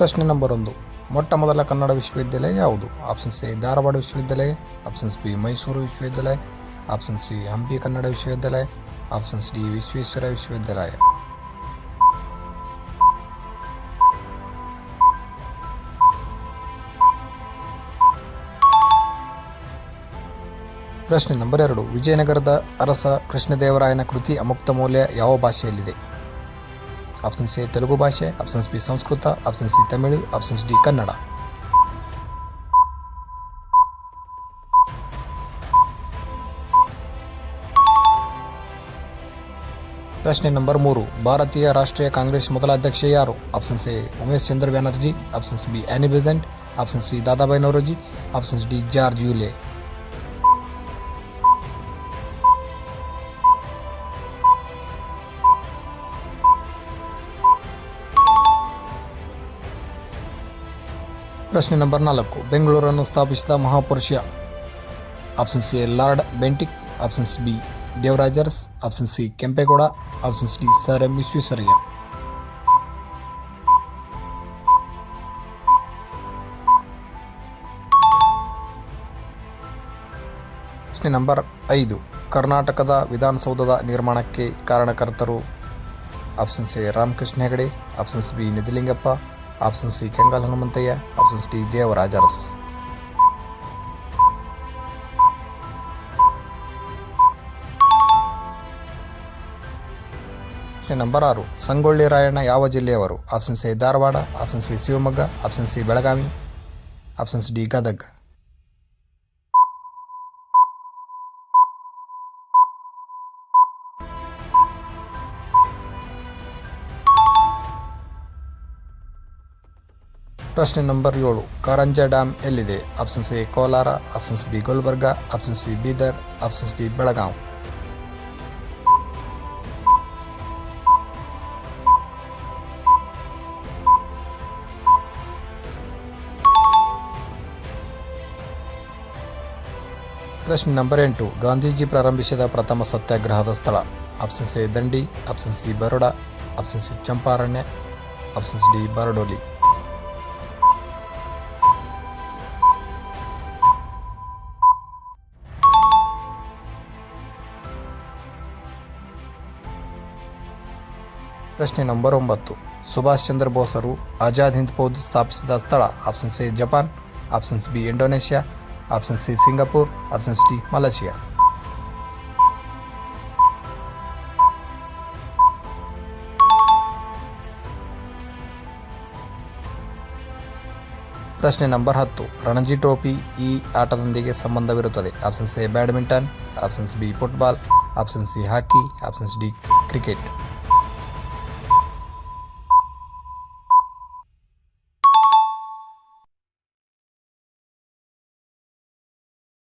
ಪ್ರಶ್ನೆ ನಂಬರ್ ಒಂದು. ಮೊಟ್ಟ ಮೊದಲ ಕನ್ನಡ ವಿಶ್ವವಿದ್ಯಾಲಯ ಯಾವುದು? ಆಪ್ಷನ್ಸ್ ಎ ಧಾರವಾಡ ವಿಶ್ವವಿದ್ಯಾಲಯ. ಆಪ್ಷನ್ಸ್ ಬಿ, ಮೈಸೂರು ವಿಶ್ವವಿದ್ಯಾಲಯ. ಆಪ್ಷನ್ ಸಿ, ಹಂಪಿ ಕನ್ನಡ ವಿಶ್ವವಿದ್ಯಾಲಯ. ಆಪ್ಷನ್ಸ್ ಡಿ, ವಿಶ್ವೇಶ್ವರ ವಿಶ್ವವಿದ್ಯಾಲಯ. ಪ್ರಶ್ನೆ ನಂಬರ್ ಎರಡು. ವಿಜಯನಗರದ ಅರಸ ಕೃಷ್ಣದೇವರಾಯನ ಕೃತಿ ಅಮುಕ್ತ ಮೌಲ್ಯ ಯಾವ ಭಾಷೆಯಲ್ಲಿದೆ? ಆಪ್ಷನ್ಸ್ ಎ ತೆಲುಗು ಭಾಷೆ options B Sanskrit option C Tamil options D Kannada ಪ್ರಶ್ನೆ ನಂಬರ್ ಮೂರು ಭಾರತೀಯ ರಾಷ್ಟ್ರೀಯ ಕಾಂಗ್ರೆಸ್ ಮೊದಲ ಅಧ್ಯಕ್ಷ ಯಾರು options A Umesh Chandra Banerjee options B Annie Besant option C Dadabhai Naoroji options D George Yule ಪ್ರಶ್ನೆ ನಂಬರ್ ನಾಲ್ಕು. ಬೆಂಗಳೂರನ್ನು ಸ್ಥಾಪಿಸಿದ ಮಹಾಪುರುಷ options A Lord Bentinck options B ದೇವರಾಜರ್ಸ್, option C Kempegowda options D sir M Visvesvaraya. ಪ್ರಶ್ನೆ number ಐದು. ಕರ್ನಾಟಕದ ವಿಧಾನಸೌಧದ ನಿರ್ಮಾಣಕ್ಕೆ ಕಾರಣಕರ್ತರು. Options A Ramakrishna Hegde options B Nijalingappa option C Kengal Hanumanthaiah options D Devaraj Urs ಪ್ರಶ್ನೆ number ಆರು ಸಂಗೊಳ್ಳಿ ರಾಯಣ್ಣ ಯಾವ ಜಿಲ್ಲೆಯವರು options A Dharwad options B Shivamogga option C Belagavi options D Gadag ಪ್ರಶ್ನೆ ನಂಬರ್ ಏಳು. ಕಾರಂಜ ಡ್ಯಾಮ್ ಎಲ್ಲಿದೆ? Options A Kolar options B Gulbarga options C, Bidar options D Belgaum ಪ್ರಶ್ನೆ number ಎಂಟು. ಗಾಂಧೀಜಿ ಪ್ರಾರಂಭಿಸಿದ ಪ್ರಥಮ ಸತ್ಯಾಗ್ರಹದ ಸ್ಥಳ. Options A Dandi, option C, Baroda, option C, Champaranya options D, Bardoli. ಪ್ರಶ್ನೆ ನಂಬರ್ ಒಂಬತ್ತು. ಸುಭಾಷ್ ಚಂದ್ರ ಬೋಸರು ಆಜಾದ್ ಹಿಂದ್ ಫೌಜ್ ಸ್ಥಾಪಿಸಿದ ಸ್ಥಳ options A Japan options B Indonesia, option C Singapore options D Malaysia. ಪ್ರಶ್ನೆ ನಂಬರ್ ಹತ್ತು. ರಣಜಿ ಟ್ರೋಫಿ ಈ ಆಟದೊಂದಿಗೆ ಸಂಬಂಧವಿರುತ್ತದೆ. Options A badminton options B football, option C hockey options D cricket.